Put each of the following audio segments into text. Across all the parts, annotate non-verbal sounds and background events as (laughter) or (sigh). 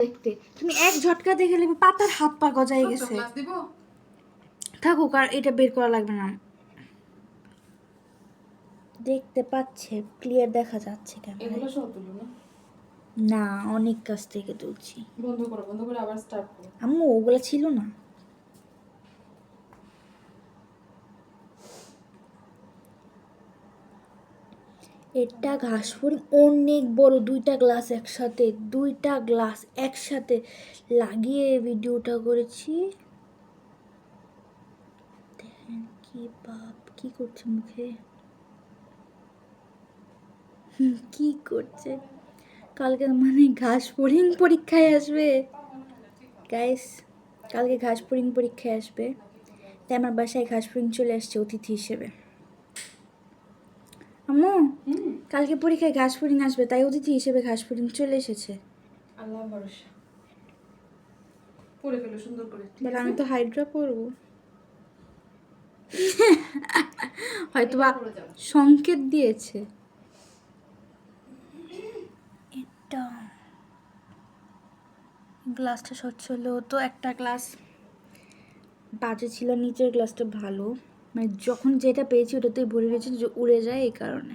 দেখতে। তুমি এক ঝটকা দেখে নেবে পাতার হাত পা গজায় গেছে। থাকুক আর এটা বের করা লাগবে না। দেখতে পাচ্ছে ক্লিয়ার দেখা যাচ্ছে না? না অনেক কাছ থেকে তুলছি। বন্ধ করো বন্ধ করে আবার স্টার্ট করো। আম্মু ওগুলো ছিল না। এটা ঘাস ফুল, অনেক বড় দুইটা গ্লাস একসাথে, দুইটা গ্লাস একসাথে লাগিয়ে ভিডিওটা করেছি। কি বাপ, কি করছে মুখে? কি করছে? কালকে মানে ঘাস ফড়িং পরীক্ষায় আসবে। গাইস কালকে ঘাস ফড়িং পরীক্ষায় আসবে। তাই আমার বাসায় ঘাস ফড়িং চলে আসছে, অতিথি হিসেবে। আম্মু কালকে পরীক্ষায় ঘাস ফড়িং আসবে তাই অতিথি হিসেবে ঘাস ফড়িং চলে এসেছে। আল্লাহ ভরসা। পরে ফেলো সুন্দর করে। বাট আমি তো হাইড্রা পরবো। (laughs) হয়তো বা সংকেত দিয়েছে। এটা। গ্লাসটা স্বচ্ছ হলেও তো একটা গ্লাস বাজে ছিল নিচের গ্লাসটা ভালো। মানে যখন যেটা পেয়েছি ওটাতেই ভরে গেছে যে উড়ে যায় এই কারণে।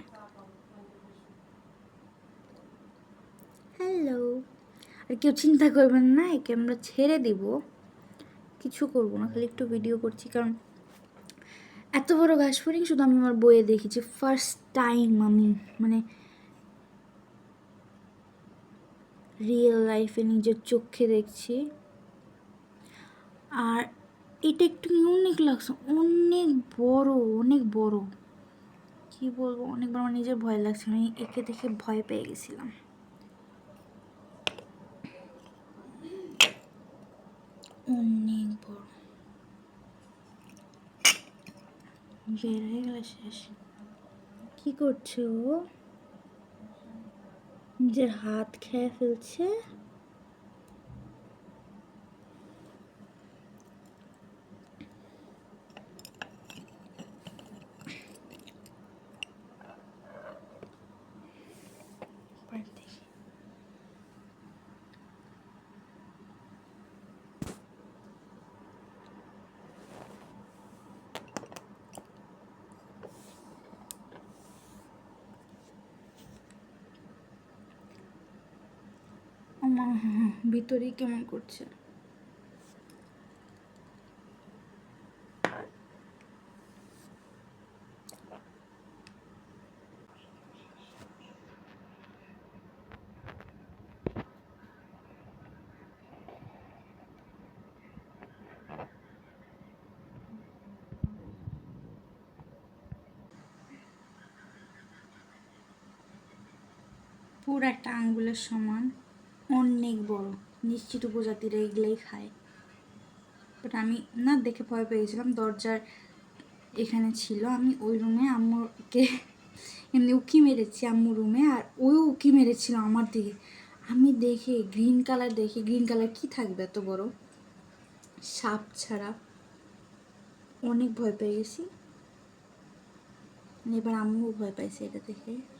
হ্যালো আর কেউ চিন্তা করবেন না, একে আমরা ছেড়ে দিব। কিছু করব না, খালি একটু ভিডিও করছি, কারণ এত বড় ঘাস ফড়িং শুধু আমি আমার বইয়ে দেখেছি। ফার্স্ট টাইম আমি মানে রিয়েল লাইফে নিজের চোখে দেখছি। আর এটা একটু ইউনিক লাগছে, অনেক বড় অনেক বড়। কি বলব, অনেকবার আমার নিজের ভয় লাগছে, আমি একে দেখে ভয় পেয়ে গেছিলাম। অনেক বড় বের হয়ে গেলে শেষ কি করছে? ও নিজের হাত খেয়ে ফেলছে? ভিতরেই কেমন করছে? পুরো একটা আঙ্গুলের সমান। অনেক বড়। নিশ্চিত উপজাতিরা এগুলোই খায়। বাট আমি না দেখে ভয় পেয়েছিলাম, দরজার এখানে ছিল। আমি ওই রুমে আম্মুকে, এমনি উকি মেরেছি আম্মু রুমে আর ওই উকি মেরেছিল আমার দিকে। আমি দেখে গ্রিন কালার দেখে গ্রিন কালার কি থাকবে এত বড়? সাপ ছাড়া। অনেক ভয় পেয়ে গেছি। এবার আম্মু ভয় পাইছে এটা দেখে।